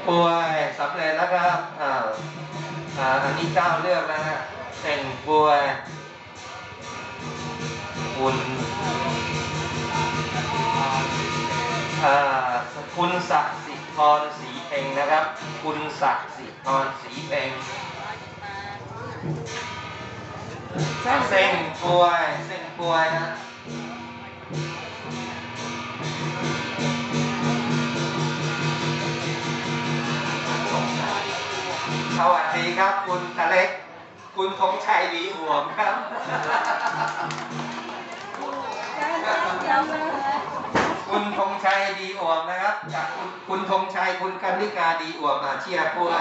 เซ็งป่วยสำเร็จแล้วครับอ่าอ่าอันนี้เก้าเลือกแล้วฮะเซ็งป่วยคุณอ่าคุณศักดิ์สิทรศรีเพ็งนะครับ คุณศักดิ์สิทรศรีเพ็งเซ็งป่วยเซ็งป่วยนะ วัสดีครับ คุณอเล็ก คุณธงชัยดีห่วงครับคุณธงชัยดีอ่วมนะครับจากคุณคุณธงชัยคุณกันนิกาดีอ่วมมาเชียร์ผู้ใ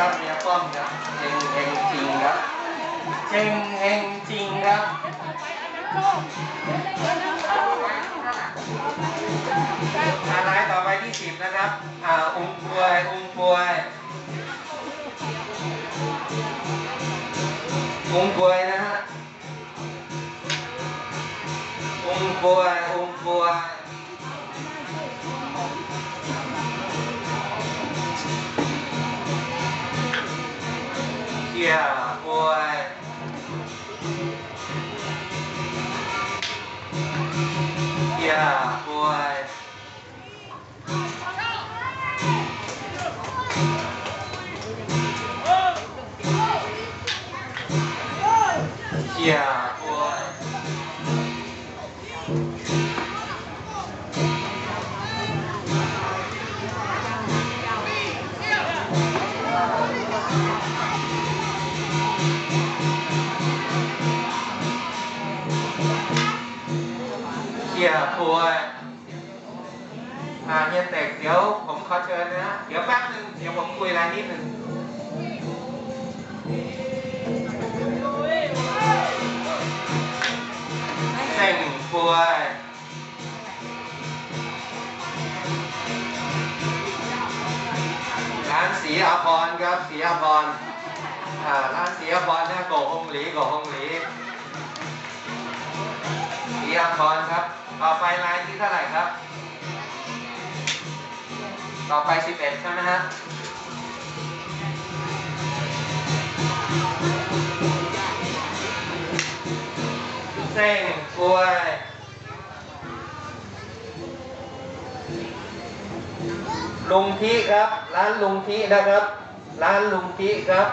ครับเนี่ยป้อมครับเจงเฮงจริงครับเจงเฮงจริงครับอะไรต่อไปที่สิบนะครับอ่าองค์ปวยองค์ปวยองค์ปวยนะฮะองค์ปวยองค์ปวย เกี่ยวป วอาเฮียเตกเดี๋ยวผมขอเชิญนะเดี๋ยวแป๊บหนึงเดี๋ยวผมคุยอะไรนิดหนึ่งเส่งป่วยร้านสีอาพรครับสีอาพรอ่าร้านสีอาพรเนี่ยโกฮงหลีโกฮงหลี สีอาพรครับ ต่อไปลายที่เท่าไหร่ครับ ต่อไป 11 ใช่ไหมฮะเส้งกล้วยลุงทีครับ ร้านลุงทีนะครับ ร้านลุงทีครับ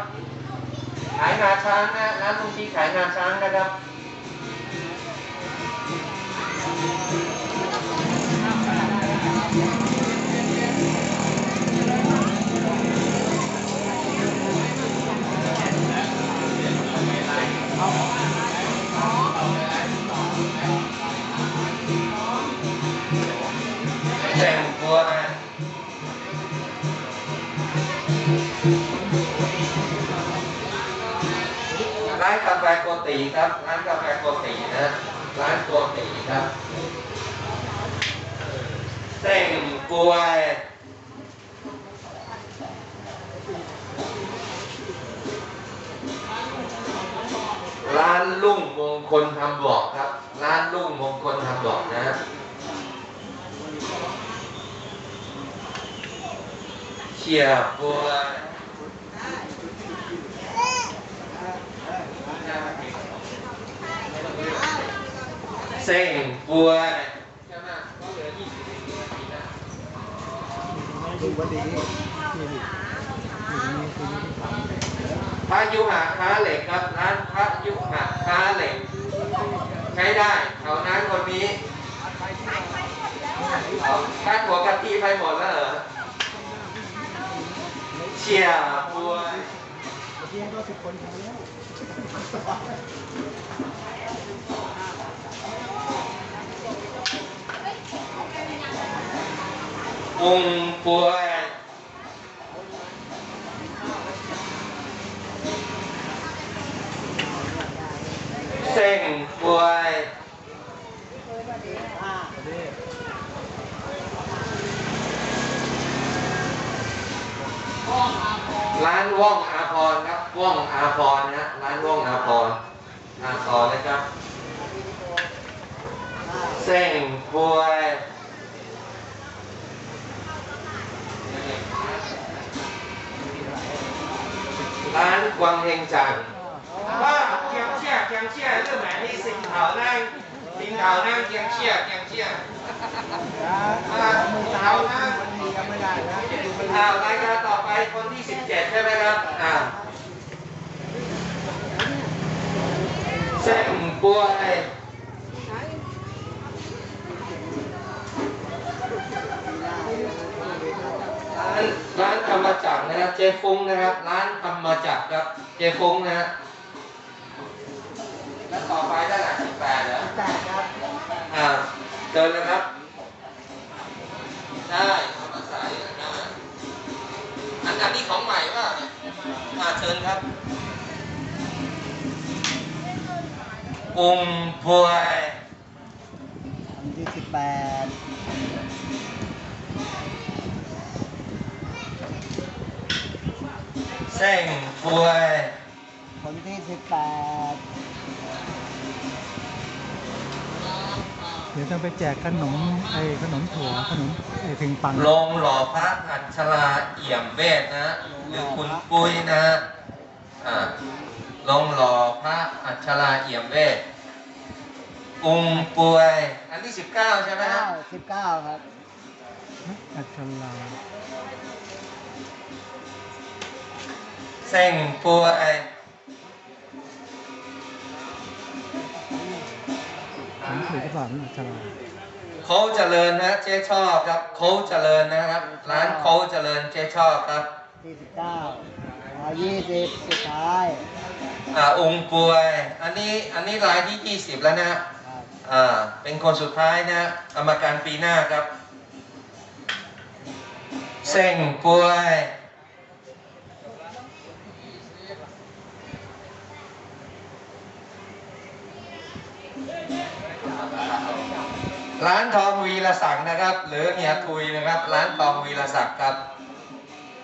ขายงาช้างนะ ร้านลุงทีขายงาช้างนะครับ เส้งกล้วยร้านกาแฟโกติครับร้านกาแฟโกตินะร้านโกติครับเส้งกล้วยร้านลุ่งมงคลทำบอกครับ ร้านลุ่งมงคลทำบอกนะ เชียร์กล้วเส้งกล้วยใช่ไหมก็เหลือ20นาทีนะดูว่าดีนี่นี่นี่คือนี่ที่ทพระยุหะค้าเหล็กครับร้านพระยุหะค้าเหล็ก ใช้ได้แถวนั้นคนนี้เอาค่าหัวกะทิไปหมดแล้วเหรอ เชียร์บัวำเมื่อกี้ก็สิบคนทำแล้วองค์ป่วยเส้งป่วย เด้ ร้านว่องอาพรครับว่องอาพรนะร้านว่องอาพรอ่าต่อเลยครับเส้งพวยร้านกวางเฮงจังว่าเกียงเชี่ยเกียงเชี่ยเรื่องไหนนี่สิงเขานั่งสิงเขานั่งเกียงเชี่ยเกียงเชี่ยอ่าสิงเขานั่งวันนี้ยังไม่ได้นะจะดูไปอ่ารายการต่อไป คนที่17ใช่ไหมครับ อ่าเส้นป่วยร้านร้านธรรมจักรนะครับเจฟุ้งนะครับ ร้านธรรมจักรครับ เจฟุ้งนะฮะแล้วต่อไปได้หลักสิบแปดเหรอแปดครับ อ่าเดินเลยครับ ได้ อันอันนี้ของใหม่ป่ะเนี่ยอ่าเชิญครับองค์พวยวันที่สิบแปดเส้งพวยคนที่สิบแปดเดี๋ยวต้องไปแจกขนมไอ้ขนมถั่วขนมไอ้พิงปัง ลงหล่อพระอัชราเอี่ยมเวทนะ หรือคุณปุ้ยนะอ่าลงหล่อพระอัชราเอี่ยมเวทองค์ปวย อันที่19ใช่ไหมฮะเก้าสิบเก้าครับอัชราเส้งปวย ถือกระเป๋าเป็นอัชราเขาเจริญนะเจ๊ชอบครับเขาเจริญนะครับ ร้านเขาเจริญเจ๊ชอบครับที่สิบเก้าร้อยยี่สิบสุดท้ายอ่าองค์ปวย อันนี้อันนี้รายที่20แล้วนะครับอ่าเป็นคนสุดท้ายนะกรรมการปีหน้าครับเส้งปวย ร้านทองวีรศักดิ์นะครับ หรือเฮียทุยนะครับ ร้านทองวีรศักดิ์ครับ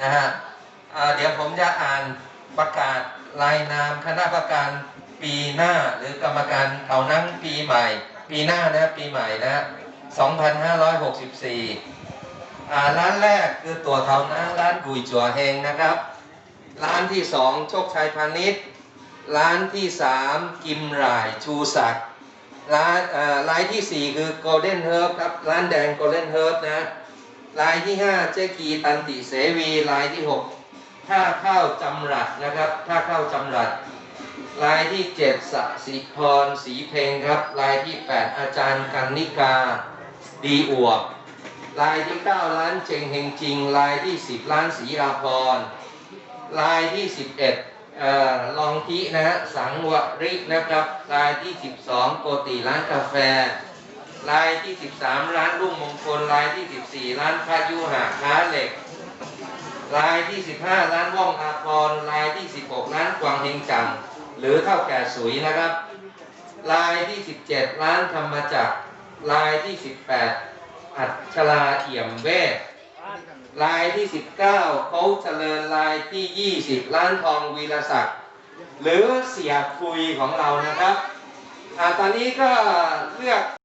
นะฮะเดี๋ยวผมจะอ่านประกาศรายนามคณะประการปีหน้าหรือกรรมการเขานั่งปีใหม่ ปีหน้านะปีใหม่นะ 2564อ่าร้านแรกคือตัวเทานั่งร้านกุยจัวเฮงนะครับ ร้านที่สองโชคชัยพาณิชย์ ร้านที่สามกิมหร่ายชูศักดิ์ ร้านเอ่อรายที่ 4 คือ Golden Herb ครับ ร้านแดง Golden Herb นะรายที่ 5 เจ๊กีตันติเสวีรายที่ 6 ท่าข้าวจำรัดนะครับ ท่าข้าวจำรัดรายที่ 7สสิพรศรีเพลงครับรายที่ 8 อาจารย์กันนิกา ดีอวบรายที่ 9 ร้านเจงเฮงจริงรายที่ 10 ร้านศรีราพรรายที่ 11เอ่อ ลองทินะฮะสังวรินะครับรายที่ 12โกติร้านกาแฟรายที่ 13 ร้านรุ่งมงคลรายที่ 14 ร้านพายุหาค้าเหล็กรายที่ 15 ร้านว่องอาพรรายที่ 16 ร้านกวางเฮงจัง หรือเท่าแก่สุยนะครับรายที่ 17 ร้านธรรมจักรรายที่ 18 อัชราเอี่ยมเวท ลายที่ 19เขาเจริญลายที่ 20 ล้านทองวีรศักดิ์หรือเสียคุยของเรานะครับอ่าตอนนี้ก็เลือก